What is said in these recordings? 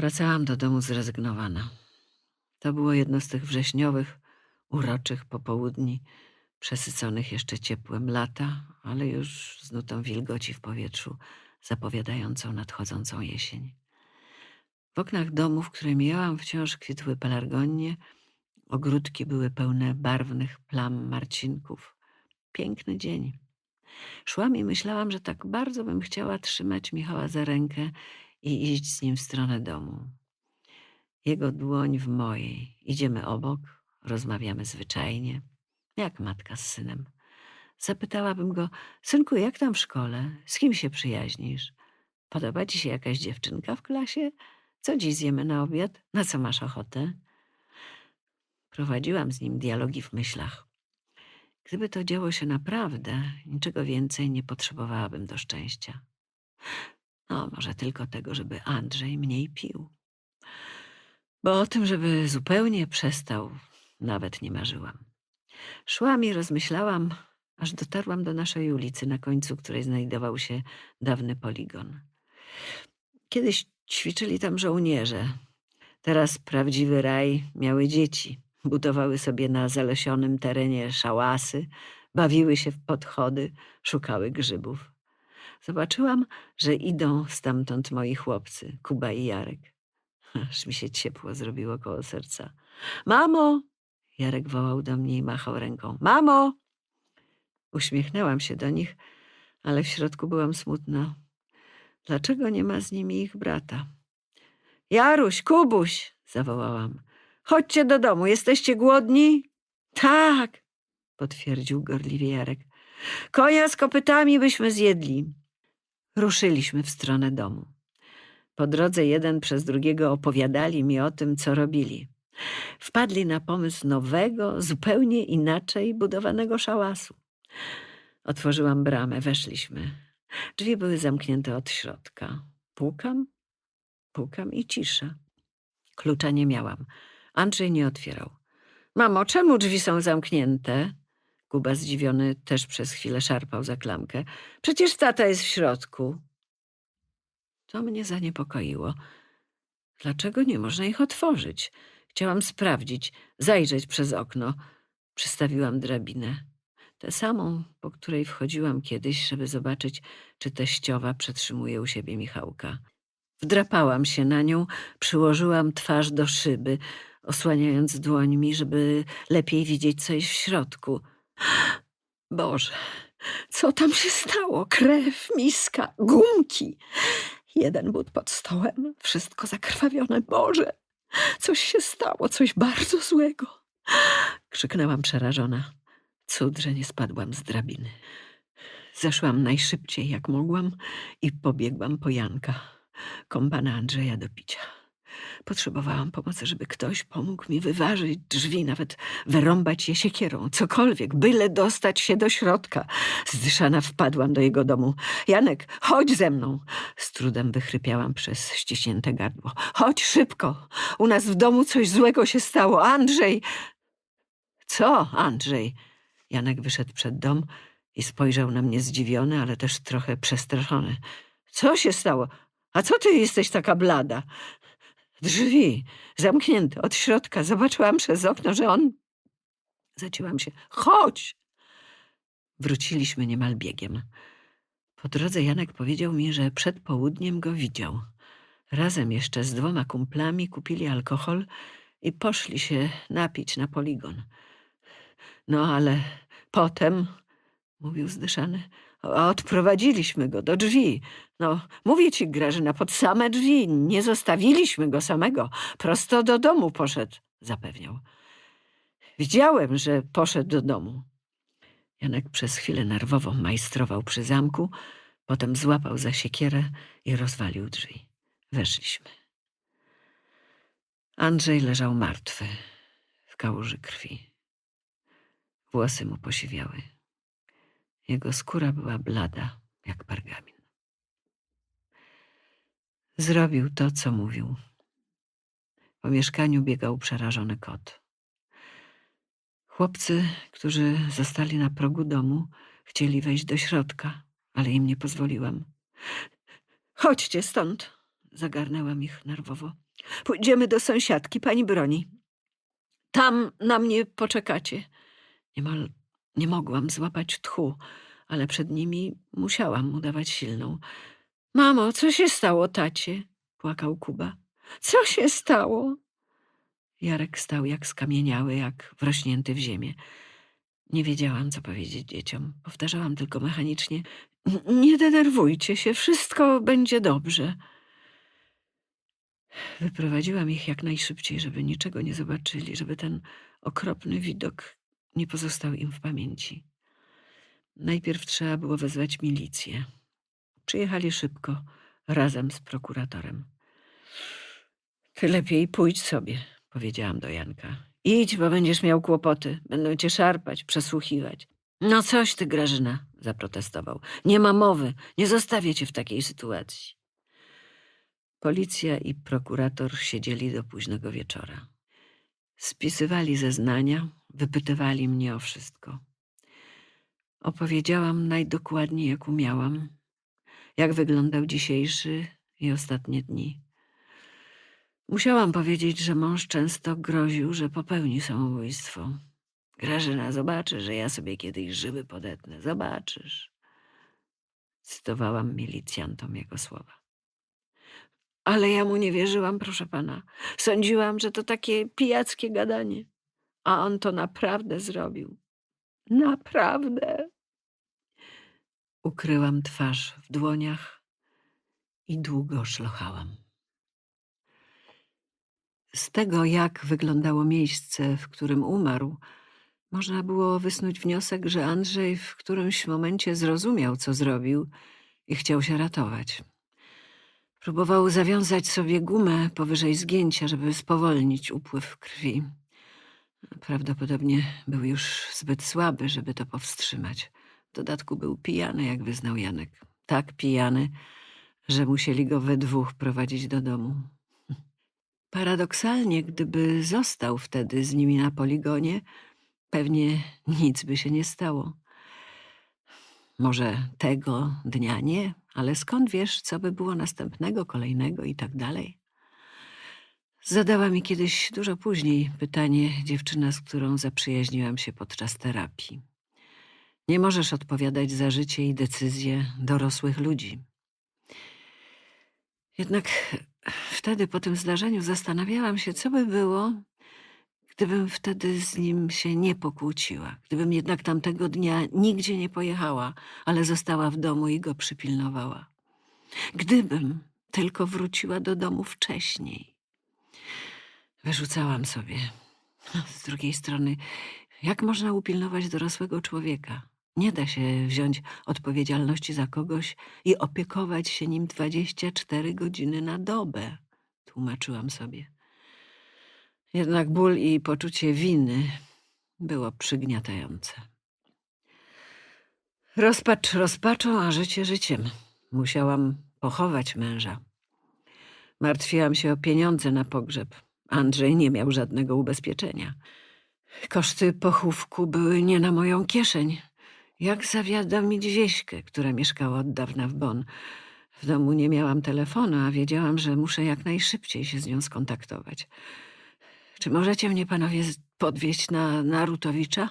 Wracałam do domu zrezygnowana. To było jedno z tych wrześniowych, uroczych popołudni, przesyconych jeszcze ciepłem lata, ale już z nutą wilgoci w powietrzu, zapowiadającą nadchodzącą jesień. W oknach domów, które mijałam, wciąż kwitły pelargonie, ogródki były pełne barwnych plam marcinków. Piękny dzień. Szłam i myślałam, że tak bardzo bym chciała trzymać Michała za rękę i iść z nim w stronę domu. Jego dłoń w mojej. Idziemy obok, rozmawiamy zwyczajnie, jak matka z synem. Zapytałabym go, synku, jak tam w szkole? Z kim się przyjaźnisz? Podoba ci się jakaś dziewczynka w klasie? Co dziś zjemy na obiad? Na co masz ochotę? Prowadziłam z nim dialogi w myślach. Gdyby to działo się naprawdę, niczego więcej nie potrzebowałabym do szczęścia. No, może tylko tego, żeby Andrzej mniej pił. Bo o tym, żeby zupełnie przestał, nawet nie marzyłam. Szłam i rozmyślałam, aż dotarłam do naszej ulicy, na końcu której znajdował się dawny poligon. Kiedyś ćwiczyli tam żołnierze. Teraz prawdziwy raj miały dzieci. Budowały sobie na zalesionym terenie szałasy, bawiły się w podchody, szukały grzybów. Zobaczyłam, że idą stamtąd moi chłopcy, Kuba i Jarek. Aż mi się ciepło zrobiło koło serca. Mamo! Jarek wołał do mnie i machał ręką. Mamo! Uśmiechnęłam się do nich, ale w środku byłam smutna. Dlaczego nie ma z nimi ich brata? Jaruś, Kubuś! zawołałam. Chodźcie do domu, jesteście głodni? Tak, potwierdził gorliwie Jarek. Konia z kopytami byśmy zjedli. Ruszyliśmy w stronę domu. Po drodze jeden przez drugiego opowiadali mi o tym, co robili. Wpadli na pomysł nowego, zupełnie inaczej budowanego szałasu. Otworzyłam bramę, weszliśmy. Drzwi były zamknięte od środka. Pukam, pukam i cisza. Klucza nie miałam. Andrzej nie otwierał. Mamo, czemu drzwi są zamknięte? Kuba zdziwiony też przez chwilę szarpał za klamkę. Przecież tata jest w środku. To mnie zaniepokoiło. Dlaczego nie można ich otworzyć? Chciałam sprawdzić, zajrzeć przez okno. Przystawiłam drabinę. Tę samą, po której wchodziłam kiedyś, żeby zobaczyć, czy teściowa przetrzymuje u siebie Michałka. Wdrapałam się na nią, przyłożyłam twarz do szyby, osłaniając dłońmi, żeby lepiej widzieć, co jest w środku. Boże, co tam się stało? Krew, miska, gumki. Jeden but pod stołem, wszystko zakrwawione. Boże, coś się stało, coś bardzo złego. Krzyknęłam przerażona. Cud, że nie spadłam z drabiny. Zeszłam najszybciej, jak mogłam i pobiegłam po Janka, kompana Andrzeja do picia. Potrzebowałam pomocy, żeby ktoś pomógł mi wyważyć drzwi, nawet wyrąbać je siekierą, cokolwiek, byle dostać się do środka. Zdyszana wpadłam do jego domu. Janek, chodź ze mną. Z trudem wychrypiałam przez ściśnięte gardło. Chodź szybko. U nas w domu coś złego się stało. Andrzej! Co, Andrzej? Janek wyszedł przed dom i spojrzał na mnie zdziwiony, ale też trochę przestraszony. Co się stało? A co ty jesteś taka blada? Drzwi zamknięte od środka. Zobaczyłam przez okno, że on. Zacięłam się. Chodź! Wróciliśmy niemal biegiem. Po drodze Janek powiedział mi, że przed południem go widział. Razem jeszcze z dwoma kumplami kupili alkohol i poszli się napić na poligon. No ale potem, mówił zdyszany, odprowadziliśmy go do drzwi. No, mówię ci, Grażyna, pod same drzwi. Nie zostawiliśmy go samego. Prosto do domu poszedł, zapewniał. Widziałem, że poszedł do domu. Janek przez chwilę nerwowo majstrował przy zamku, potem złapał za siekierę i rozwalił drzwi. Weszliśmy. Andrzej leżał martwy, w kałuży krwi. Włosy mu posiwiały. Jego skóra była blada, jak pergamin. Zrobił to, co mówił. Po mieszkaniu biegał przerażony kot. Chłopcy, którzy zostali na progu domu, chcieli wejść do środka, ale im nie pozwoliłam. Chodźcie stąd, zagarnęłam ich nerwowo. Pójdziemy do sąsiadki, pani broni. Tam na mnie poczekacie. Niemal nie mogłam złapać tchu, ale przed nimi musiałam udawać silną. Mamo, co się stało, tacie? płakał Kuba. Co się stało? Jarek stał jak skamieniały, jak wrośnięty w ziemię. Nie wiedziałam, co powiedzieć dzieciom. Powtarzałam tylko mechanicznie: "N- Nie denerwujcie się, wszystko będzie dobrze. Wyprowadziłam ich jak najszybciej, żeby niczego nie zobaczyli, żeby ten okropny widok nie pozostał im w pamięci. Najpierw trzeba było wezwać milicję. Przyjechali szybko, razem z prokuratorem. Ty lepiej pójdź sobie, powiedziałam do Janka. Idź, bo będziesz miał kłopoty. Będą cię szarpać, przesłuchiwać. No coś ty, Grażyna, zaprotestował. Nie ma mowy, nie zostawię cię w takiej sytuacji. Policja i prokurator siedzieli do późnego wieczora. Spisywali zeznania, wypytywali mnie o wszystko. Opowiedziałam najdokładniej, jak umiałam, jak wyglądał dzisiejszy i ostatnie dni. Musiałam powiedzieć, że mąż często groził, że popełni samobójstwo. Grażyna, zobaczysz, że ja sobie kiedyś żyły podetnę. Zobaczysz. Cytowałam milicjantom jego słowa. Ale ja mu nie wierzyłam, proszę pana. Sądziłam, że to takie pijackie gadanie. A on to naprawdę zrobił. Naprawdę. Ukryłam twarz w dłoniach i długo szlochałam. Z tego, jak wyglądało miejsce, w którym umarł, można było wysnuć wniosek, że Andrzej w którymś momencie zrozumiał, co zrobił i chciał się ratować. Próbował zawiązać sobie gumę powyżej zgięcia, żeby spowolnić upływ krwi. Prawdopodobnie był już zbyt słaby, żeby to powstrzymać. W dodatku był pijany, jak wyznał Janek. Tak pijany, że musieli go we dwóch prowadzić do domu. Paradoksalnie, gdyby został wtedy z nimi na poligonie, pewnie nic by się nie stało. Może tego dnia nie, ale skąd wiesz, co by było następnego, kolejnego i tak dalej? Zadała mi kiedyś dużo później pytanie dziewczyna, z którą zaprzyjaźniłam się podczas terapii. Nie możesz odpowiadać za życie i decyzje dorosłych ludzi. Jednak wtedy po tym zdarzeniu zastanawiałam się, co by było, gdybym wtedy z nim się nie pokłóciła. Gdybym jednak tamtego dnia nigdzie nie pojechała, ale została w domu i go przypilnowała. Gdybym tylko wróciła do domu wcześniej. Wyrzucałam sobie. Z drugiej strony, jak można upilnować dorosłego człowieka? Nie da się wziąć odpowiedzialności za kogoś i opiekować się nim 24 godziny na dobę, tłumaczyłam sobie. Jednak ból i poczucie winy było przygniatające. Rozpacz rozpaczą, a życie życiem. Musiałam pochować męża. Martwiłam się o pieniądze na pogrzeb. Andrzej nie miał żadnego ubezpieczenia. Koszty pochówku były nie na moją kieszeń. Jak zawiadomić Wieśkę, która mieszkała od dawna w Bonn? W domu nie miałam telefonu, a wiedziałam, że muszę jak najszybciej się z nią skontaktować. Czy możecie mnie panowie podwieźć na, na Rutowicza?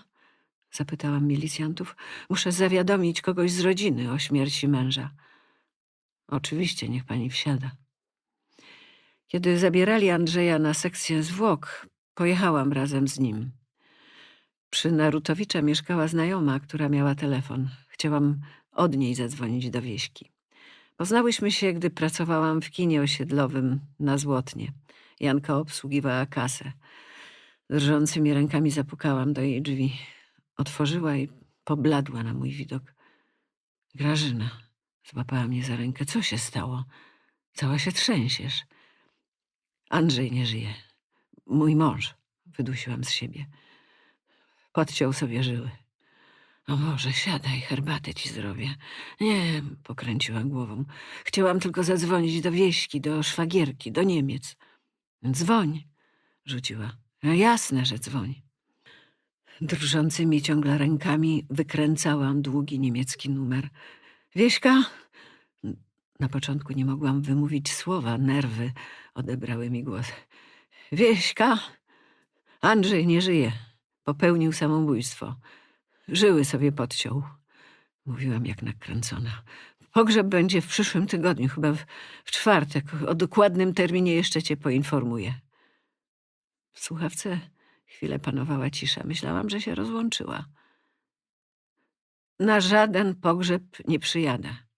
Zapytałam milicjantów. Muszę zawiadomić kogoś z rodziny o śmierci męża. Oczywiście, niech pani wsiada. Kiedy zabierali Andrzeja na sekcję zwłok, pojechałam razem z nim. Przy Narutowicza mieszkała znajoma, która miała telefon. Chciałam od niej zadzwonić do wieśki. Poznałyśmy się, gdy pracowałam w kinie osiedlowym na Złotnie. Janka obsługiwała kasę. Drżącymi rękami zapukałam do jej drzwi. Otworzyła i pobladła na mój widok. Grażyna, złapała mnie za rękę. Co się stało? Cała się trzęsiesz. Andrzej nie żyje. Mój mąż, wydusiłam z siebie. Podciął sobie żyły. O Boże, siadaj, herbatę ci zrobię. Nie, pokręciła głową. Chciałam tylko zadzwonić do wieśki, do szwagierki, do Niemiec. Dzwoń, rzuciła. No jasne, że dzwoń. Drżącymi ciągle rękami wykręcałam długi niemiecki numer. Wieśka? Na początku nie mogłam wymówić słowa, nerwy odebrały mi głos. Wieśka, Andrzej nie żyje. Popełnił samobójstwo. Żyły sobie podciął. Mówiłam jak nakręcona. Pogrzeb będzie w przyszłym tygodniu, chyba w, w czwartek. O dokładnym terminie jeszcze cię poinformuję. W słuchawce chwilę panowała cisza. Myślałam, że się rozłączyła. Na żaden pogrzeb nie przyjadę.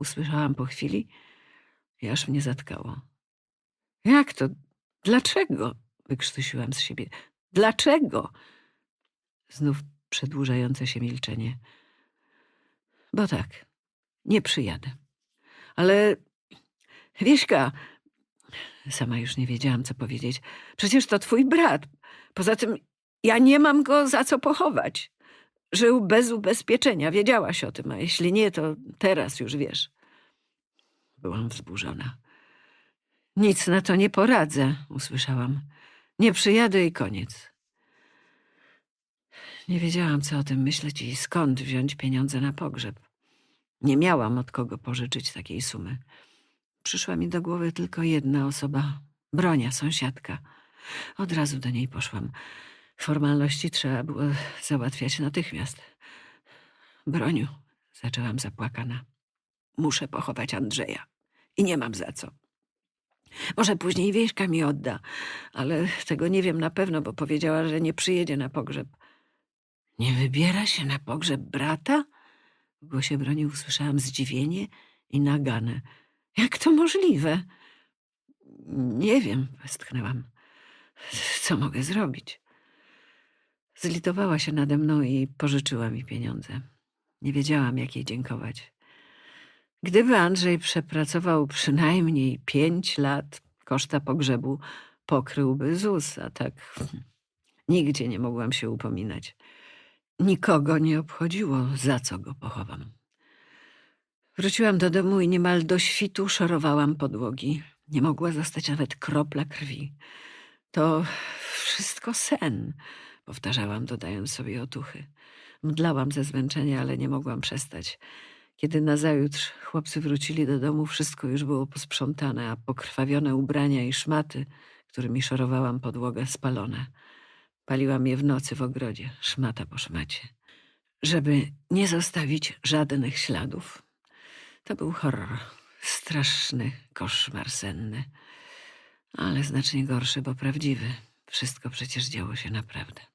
Usłyszałam po chwili i aż mnie zatkało. Jak to? Dlaczego? Wykrztusiłam z siebie. Dlaczego? Znów przedłużające się milczenie. Bo tak, nie przyjadę. Ale Wieśka, sama już nie wiedziałam, co powiedzieć. Przecież to twój brat. Poza tym ja nie mam go za co pochować. Żył bez ubezpieczenia, wiedziałaś o tym, a jeśli nie, to teraz już wiesz. Byłam wzburzona. Nic na to nie poradzę, usłyszałam. Nie przyjadę i koniec. Nie wiedziałam, co o tym myśleć i skąd wziąć pieniądze na pogrzeb. Nie miałam od kogo pożyczyć takiej sumy. Przyszła mi do głowy tylko jedna osoba Bronia, sąsiadka. Od razu do niej poszłam. Formalności trzeba było załatwiać natychmiast. Broniu, zaczęłam zapłakana. Muszę pochować Andrzeja i nie mam za co. Może później wieśka mi odda, ale tego nie wiem na pewno, bo powiedziała, że nie przyjedzie na pogrzeb. Nie wybiera się na pogrzeb brata? W głosie broni usłyszałam zdziwienie i naganę. Jak to możliwe? Nie wiem, westchnęłam. Co mogę zrobić? Zlitowała się nade mną i pożyczyła mi pieniądze. Nie wiedziałam, jak jej dziękować. Gdyby Andrzej przepracował przynajmniej pięć lat, koszta pogrzebu pokryłby ZUS, a tak nigdzie nie mogłam się upominać. Nikogo nie obchodziło, za co go pochowam. Wróciłam do domu i niemal do świtu szorowałam podłogi. Nie mogła zostać nawet kropla krwi. To wszystko sen, powtarzałam, dodając sobie otuchy. Mdlałam ze zmęczenia, ale nie mogłam przestać. Kiedy nazajutrz chłopcy wrócili do domu, wszystko już było posprzątane, a pokrwawione ubrania i szmaty, którymi szorowałam podłogę, spalone. Paliłam je w nocy w ogrodzie, szmata po szmacie. Żeby nie zostawić żadnych śladów. To był horror. Straszny koszmar senny. Ale znacznie gorszy, bo prawdziwy. Wszystko przecież działo się naprawdę.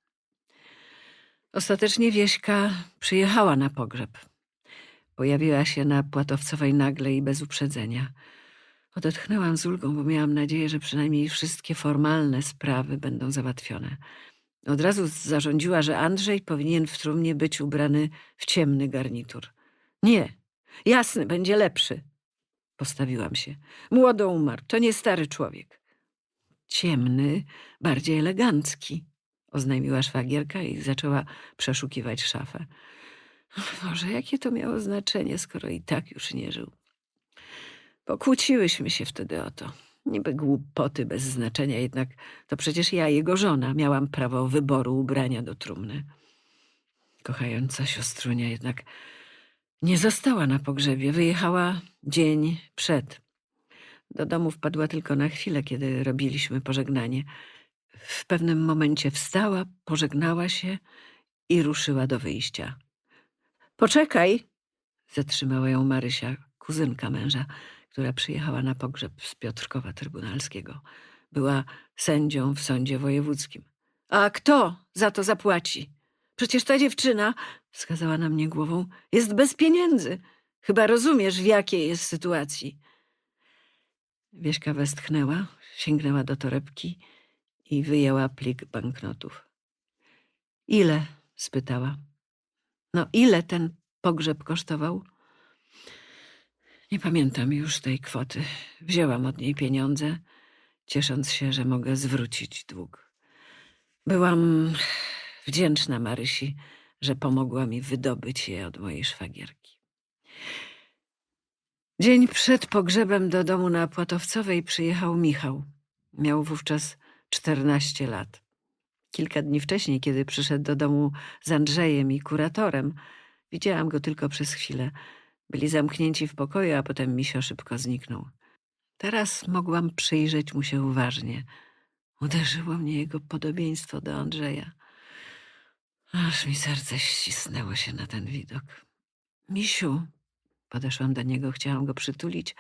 Ostatecznie Wieśka przyjechała na pogrzeb. Pojawiła się na Płatowcowej nagle i bez uprzedzenia. Odetchnęłam z ulgą, bo miałam nadzieję, że przynajmniej wszystkie formalne sprawy będą załatwione. Od razu zarządziła, że Andrzej powinien w trumnie być ubrany w ciemny garnitur. Nie, jasny, będzie lepszy. Postawiłam się. Młodo umarł, to nie stary człowiek. Ciemny, bardziej elegancki, oznajmiła szwagierka i zaczęła przeszukiwać szafę. Boże, jakie to miało znaczenie, skoro i tak już nie żył. Pokłóciłyśmy się wtedy o to. Niby głupoty bez znaczenia, jednak to przecież ja, jego żona, miałam prawo wyboru ubrania do trumny. Kochająca siostrunia jednak nie została na pogrzebie. Wyjechała dzień przed. Do domu wpadła tylko na chwilę, kiedy robiliśmy pożegnanie. W pewnym momencie wstała, pożegnała się i ruszyła do wyjścia. Poczekaj, zatrzymała ją Marysia, kuzynka męża, która przyjechała na pogrzeb z Piotrkowa Trybunalskiego. Była sędzią w sądzie wojewódzkim. A kto za to zapłaci? Przecież ta dziewczyna, wskazała na mnie głową, jest bez pieniędzy. Chyba rozumiesz, w jakiej jest sytuacji. Wieśka westchnęła, sięgnęła do torebki i wyjęła plik banknotów. Ile? spytała. No ile ten pogrzeb kosztował? Nie pamiętam już tej kwoty. Wzięłam od niej pieniądze, ciesząc się, że mogę zwrócić dług. Byłam wdzięczna Marysi, że pomogła mi wydobyć je od mojej szwagierki. Dzień przed pogrzebem do domu na Płatowcowej przyjechał Michał. Miał wówczas 14 lat. Kilka dni wcześniej, kiedy przyszedł do domu z Andrzejem i kuratorem, widziałam go tylko przez chwilę. Byli zamknięci w pokoju, a potem Misio szybko zniknął. Teraz mogłam przyjrzeć mu się uważnie. Uderzyło mnie jego podobieństwo do Andrzeja. Aż mi serce ścisnęło się na ten widok. Misiu, podeszłam do niego, chciałam go przytulić,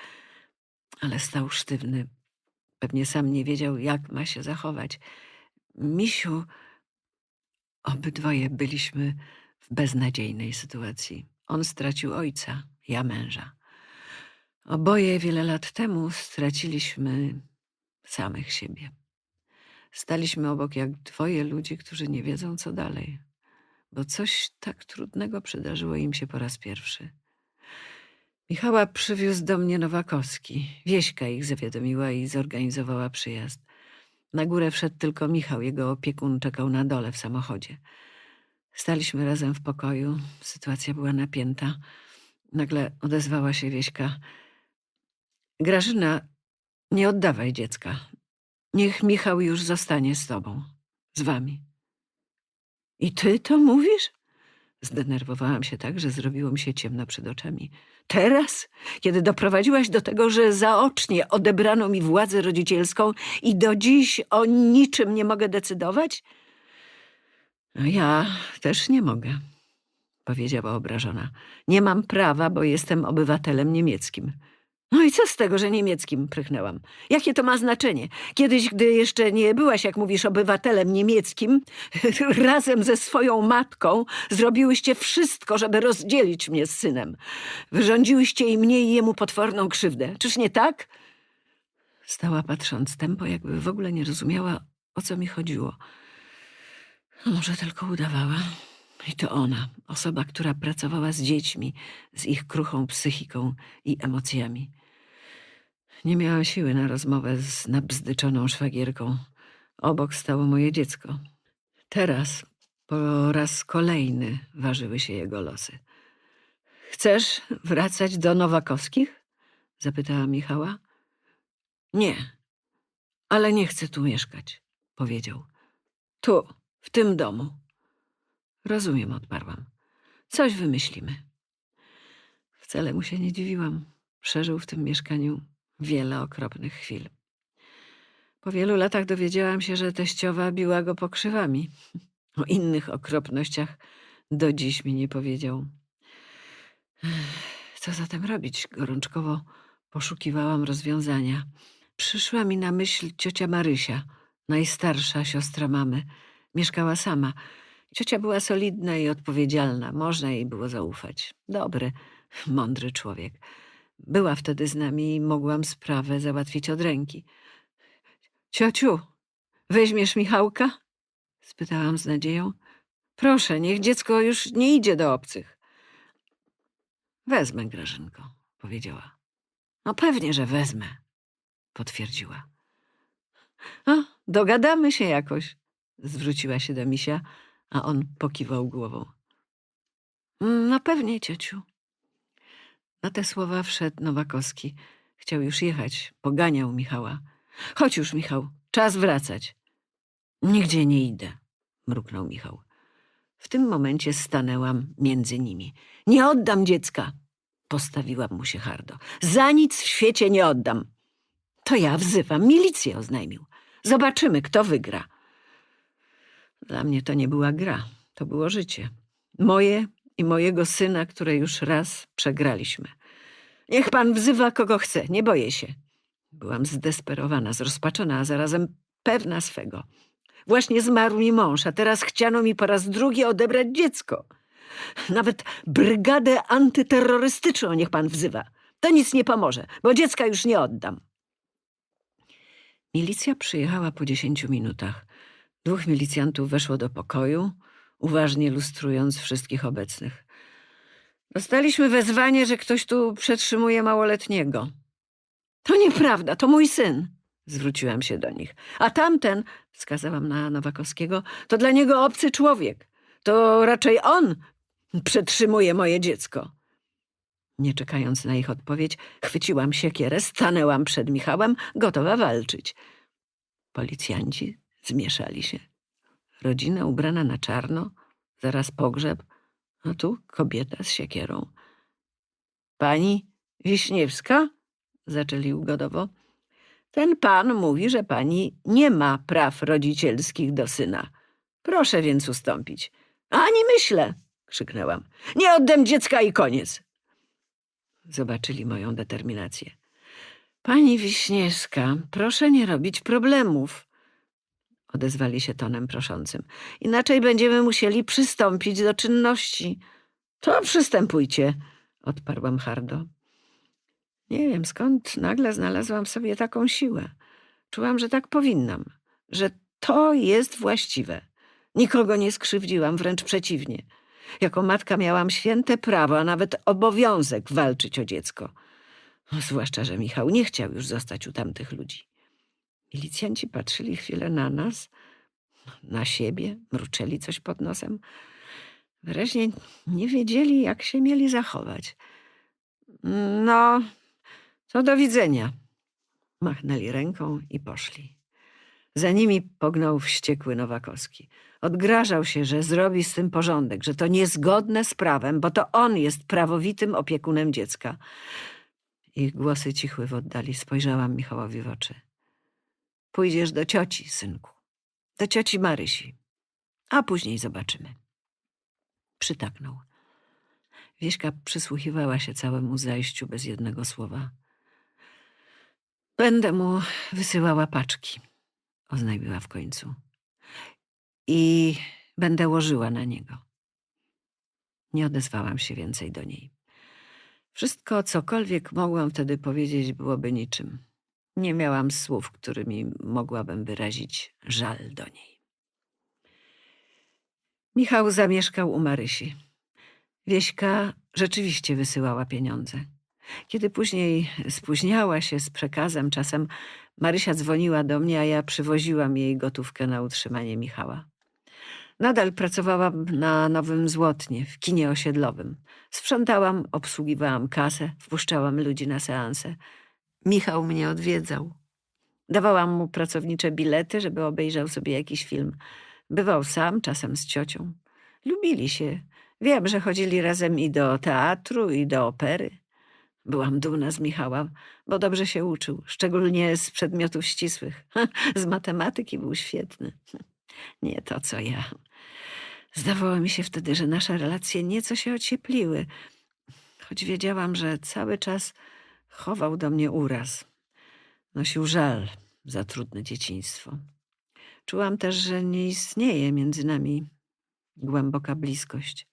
ale stał sztywny. Pewnie sam nie wiedział, jak ma się zachować. Misiu, obydwoje byliśmy w beznadziejnej sytuacji. On stracił ojca, ja męża. Oboje wiele lat temu straciliśmy samych siebie. Staliśmy obok jak dwoje ludzi, którzy nie wiedzą, co dalej, bo coś tak trudnego przydarzyło im się po raz pierwszy. Michała przywiózł do mnie Nowakowski. Wieśka ich zawiadomiła i zorganizowała przyjazd. Na górę wszedł tylko Michał, jego opiekun czekał na dole w samochodzie. Staliśmy razem w pokoju, sytuacja była napięta. Nagle odezwała się Wieśka. Grażyna, nie oddawaj dziecka. Niech Michał już zostanie z tobą, z wami. I ty to mówisz? Zdenerwowałam się tak, że zrobiło mi się ciemno przed oczami. Teraz, kiedy doprowadziłaś do tego, że zaocznie odebrano mi władzę rodzicielską i do dziś o niczym nie mogę decydować? No Ja też nie mogę, powiedziała obrażona. Nie mam prawa, bo jestem obywatelem niemieckim. No i co z tego, że niemieckim, prychnęłam. Jakie to ma znaczenie? Kiedyś, gdy jeszcze nie byłaś, jak mówisz, obywatelem niemieckim, razem ze swoją matką zrobiłyście wszystko, żeby rozdzielić mnie z synem. Wyrządziłyście i mnie i jemu potworną krzywdę. Czyż nie tak? Stała patrząc tempo, jakby w ogóle nie rozumiała, o co mi chodziło. A może tylko udawała? I to ona, osoba, która pracowała z dziećmi, z ich kruchą psychiką i emocjami. Nie miałam siły na rozmowę z nabzdyczoną szwagierką. Obok stało moje dziecko. Teraz, po raz kolejny, ważyły się jego losy. Chcesz wracać do Nowakowskich? zapytała Michała. Nie, ale nie chcę tu mieszkać, powiedział. Tu, w tym domu. Rozumiem, odparłam. Coś wymyślimy. Wcale mu się nie dziwiłam. Przeżył w tym mieszkaniu wiele okropnych chwil. Po wielu latach dowiedziałam się, że teściowa biła go pokrzywami. O innych okropnościach do dziś mi nie powiedział. Co zatem robić? Gorączkowo poszukiwałam rozwiązania. Przyszła mi na myśl ciocia Marysia, najstarsza siostra mamy. Mieszkała sama. Ciocia była solidna i odpowiedzialna. Można jej było zaufać. Dobry, mądry człowiek. Była wtedy z nami i mogłam sprawę załatwić od ręki. Ciociu, weźmiesz Michałka? spytałam z nadzieją. Proszę, niech dziecko już nie idzie do obcych. Wezmę, Grażynko, powiedziała. No pewnie, że wezmę, potwierdziła. A, dogadamy się jakoś, zwróciła się do misia, a on pokiwał głową. No pewnie, ciociu. Na te słowa wszedł Nowakowski. Chciał już jechać, poganiał Michała. Chodź już, Michał, czas wracać. Nigdzie nie idę, mruknął Michał. W tym momencie stanęłam między nimi. Nie oddam dziecka, postawiłam mu się hardo. Za nic w świecie nie oddam. To ja wzywam milicję, oznajmił. Zobaczymy, kto wygra. Dla mnie to nie była gra, to było życie. Moje i mojego syna, które już raz przegraliśmy. Niech pan wzywa kogo chce, nie boję się. Byłam zdesperowana, zrozpaczona, a zarazem pewna swego. Właśnie zmarł mi mąż, a teraz chciano mi po raz drugi odebrać dziecko. Nawet brygadę antyterrorystyczną niech pan wzywa. To nic nie pomoże, bo dziecka już nie oddam. Milicja przyjechała po dziesięciu minutach. Dwóch milicjantów weszło do pokoju, uważnie lustrując wszystkich obecnych. Dostaliśmy wezwanie, że ktoś tu przetrzymuje małoletniego. To nieprawda, to mój syn, zwróciłam się do nich. A tamten, wskazałam na Nowakowskiego, to dla niego obcy człowiek. To raczej on przetrzymuje moje dziecko. Nie czekając na ich odpowiedź, chwyciłam siekierę, stanęłam przed Michałem, gotowa walczyć. Policjanci zmieszali się. Rodzina ubrana na czarno, zaraz pogrzeb, a tu kobieta z siekierą. Pani Wiśniewska? Zaczęli ugodowo. Ten pan mówi, że pani nie ma praw rodzicielskich do syna. Proszę więc ustąpić. Ani myślę, krzyknęłam. Nie oddam dziecka i koniec. Zobaczyli moją determinację. Pani Wiśniewska, proszę nie robić problemów, odezwali się tonem proszącym. Inaczej będziemy musieli przystąpić do czynności. To przystępujcie, odparłam hardo. Nie wiem skąd nagle znalazłam w sobie taką siłę. Czułam, że tak powinnam, że to jest właściwe. Nikogo nie skrzywdziłam, wręcz przeciwnie. Jako matka miałam święte prawo, a nawet obowiązek walczyć o dziecko. No, zwłaszcza, że Michał nie chciał już zostać u tamtych ludzi. Milicjanci patrzyli chwilę na nas, na siebie, mruczeli coś pod nosem. Wyraźnie nie wiedzieli, jak się mieli zachować. No, to do widzenia. Machnęli ręką i poszli. Za nimi pognał wściekły Nowakowski. Odgrażał się, że zrobi z tym porządek, że to niezgodne z prawem, bo to on jest prawowitym opiekunem dziecka. Ich głosy cichły w oddali. Spojrzałam Michałowi w oczy. Pójdziesz do cioci, synku. Do cioci Marysi. A później zobaczymy. Przytaknął. Wieśka przysłuchiwała się całemu zajściu bez jednego słowa. Będę mu wysyłała paczki, oznajmiła w końcu. I będę łożyła na niego. Nie odezwałam się więcej do niej. Wszystko, cokolwiek mogłam wtedy powiedzieć, byłoby niczym. Nie miałam słów, którymi mogłabym wyrazić żal do niej. Michał zamieszkał u Marysi. Wieśka rzeczywiście wysyłała pieniądze. Kiedy później spóźniała się z przekazem, czasem Marysia dzwoniła do mnie, a ja przywoziłam jej gotówkę na utrzymanie Michała. Nadal pracowałam na Nowym Złotnie, w kinie osiedlowym. Sprzątałam, obsługiwałam kasę, wpuszczałam ludzi na seanse. Michał mnie odwiedzał. Dawałam mu pracownicze bilety, żeby obejrzał sobie jakiś film. Bywał sam, czasem z ciocią. Lubili się. Wiem, że chodzili razem i do teatru, i do opery. Byłam dumna z Michała, bo dobrze się uczył, szczególnie z przedmiotów ścisłych. Z matematyki był świetny. Nie to, co ja. Zdawało mi się wtedy, że nasze relacje nieco się ociepliły, choć wiedziałam, że cały czas chował do mnie uraz. Nosił żal za trudne dzieciństwo. Czułam też, że nie istnieje między nami głęboka bliskość.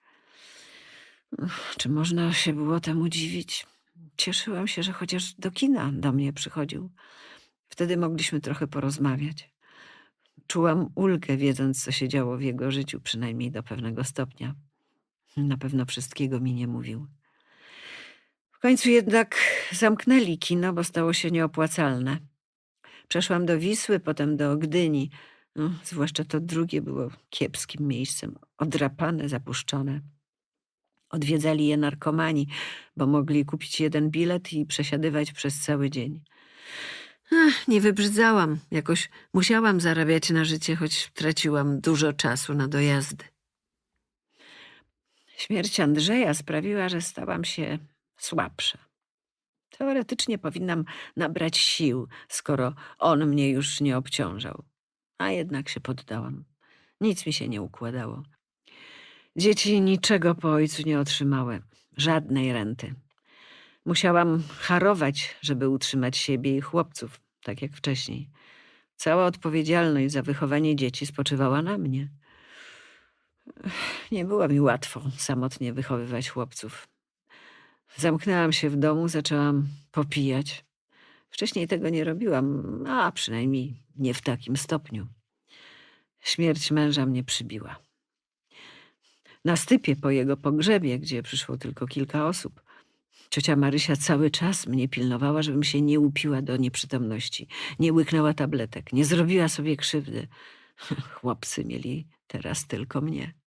Czy można się było temu dziwić? Cieszyłam się, że chociaż do kina do mnie przychodził. Wtedy mogliśmy trochę porozmawiać. Czułam ulgę, wiedząc, co się działo w jego życiu, przynajmniej do pewnego stopnia. Na pewno wszystkiego mi nie mówił. Końcu jednak zamknęli kino, bo stało się nieopłacalne. Przeszłam do Wisły, potem do Gdyni. No, zwłaszcza to drugie było kiepskim miejscem, odrapane, zapuszczone. Odwiedzali je narkomani, bo mogli kupić jeden bilet i przesiadywać przez cały dzień. Ach, nie wybrzydzałam. Jakoś musiałam zarabiać na życie, choć traciłam dużo czasu na dojazdy. Śmierć Andrzeja sprawiła, że stałam się słabsza. Teoretycznie powinnam nabrać sił, skoro on mnie już nie obciążał. A jednak się poddałam. Nic mi się nie układało. Dzieci niczego po ojcu nie otrzymały, żadnej renty. Musiałam harować, żeby utrzymać siebie i chłopców, tak jak wcześniej. Cała odpowiedzialność za wychowanie dzieci spoczywała na mnie. Nie było mi łatwo samotnie wychowywać chłopców. Zamknęłam się w domu, zaczęłam popijać. Wcześniej tego nie robiłam, a przynajmniej nie w takim stopniu. Śmierć męża mnie przybiła. Na stypie po jego pogrzebie, gdzie przyszło tylko kilka osób, ciocia Marysia cały czas mnie pilnowała, żebym się nie upiła do nieprzytomności, nie łyknęła tabletek, nie zrobiła sobie krzywdy. Chłopcy mieli teraz tylko mnie.